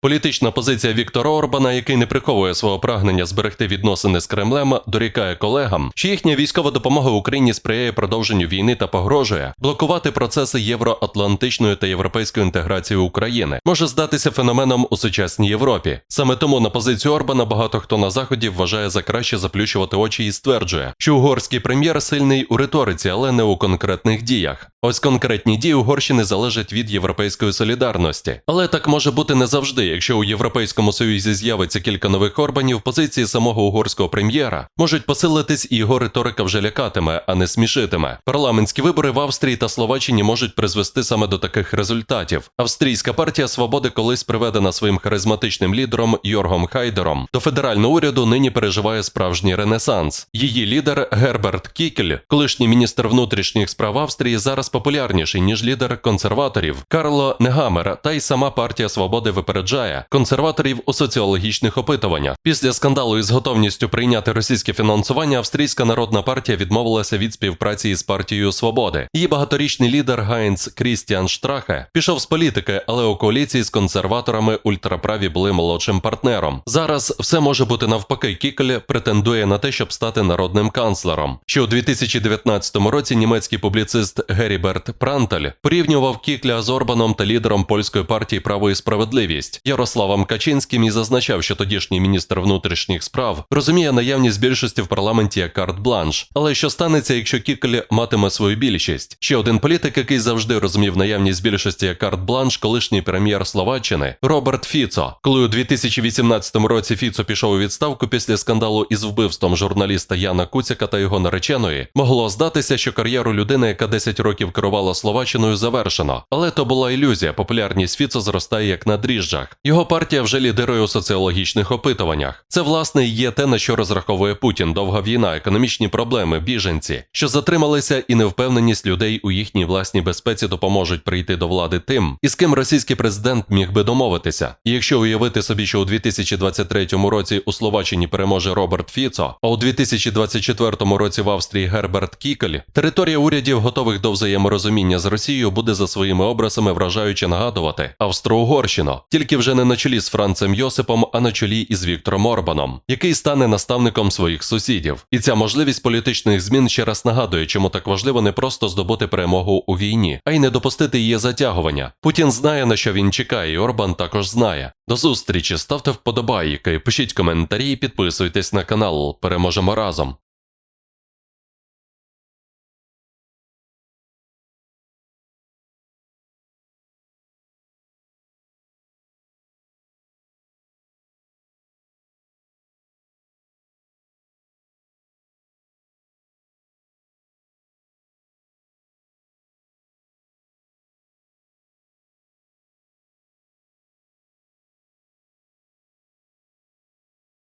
Політична позиція Віктора Орбана, який не приховує свого прагнення зберегти відносини з Кремлем, дорікає колегам, що їхня військова допомога Україні сприяє продовженню війни та погрожує блокувати процеси євроатлантичної та європейської інтеграції України, може здатися феноменом у сучасній Європі. Саме тому на позицію Орбана багато хто на заході вважає за краще заплющувати очі і стверджує, що угорський прем'єр сильний у риториці, але не у конкретних діях. Ось конкретні дії Угорщини залежать від європейської солідарності, але так може бути не завжди. Якщо у Європейському Союзі з'явиться кілька нових Орбанів, позиції самого угорського прем'єра можуть посилитись, і його риторика вже лякатиме, а не смішитиме. Парламентські вибори в Австрії та Словаччині можуть призвести саме до таких результатів. Австрійська партія свободи, колись приведена своїм харизматичним лідером Йоргом Хайдером, до федерального уряду нині переживає справжній ренесанс. Її лідер Герберт Кікель, колишній міністр внутрішніх справ Австрії, зараз популярніший ніж лідер консерваторів Карло Негамер, та й сама партія свободи випереджає консерваторів у соціологічних опитуваннях. Після скандалу із готовністю прийняти російське фінансування Австрійська народна партія відмовилася від співпраці із партією свободи. Її багаторічний лідер Гайнц Крістіан Штрахе пішов з політики, але у коаліції з консерваторами ультраправі були молодшим партнером. Зараз все може бути навпаки. Кікель претендує на те, щоб стати народним канцлером. Ще у 2019 році німецький публіцист Геріберт Прантель порівнював Кікля з Орбаном та лідером польської партії Право і справедливість Ярославом Качинським і зазначав, що тодішній міністр внутрішніх справ розуміє наявність більшості в парламенті як карт-бланш. Але що станеться, якщо Кікель матиме свою більшість? Ще один політик, який завжди розумів наявність більшості як карт-бланш, колишній прем'єр Словаччини Роберт Фіцо. Коли у 2018 році Фіцо пішов у відставку після скандалу із вбивством журналіста Яна Куцяка та його нареченої, могло здатися, що кар'єру людини, яка 10 років керувала Словаччиною, завершено. Але то була ілюзія. Популярність Фіцо зростає як на дріжджах. Його партія вже лідирує у соціологічних опитуваннях. Це власне є те, на що розраховує Путін: довга війна, економічні проблеми, біженці, що затрималися, і невпевненість людей у їхній власній безпеці допоможуть прийти до влади тим, із ким російський президент міг би домовитися. І якщо уявити собі, що у 2023 році у Словаччині переможе Роберт Фіцо, а у 2024 році в Австрії Герберт Кікель, територія урядів, готових до взаєморозуміння з Росією, буде за своїми образами вражаюче нагадувати Австро-Угорщину, тільки вже не на чолі з Францем Йосипом, а на чолі із Віктором Орбаном, який стане наставником своїх сусідів. І ця можливість політичних змін ще раз нагадує, чому так важливо не просто здобути перемогу у війні, а й не допустити її затягування. Путін знає на що він чекає, і Орбан також знає. До зустрічі, ставте вподобайки, пишіть коментарі, підписуйтесь на канал. Переможемо разом.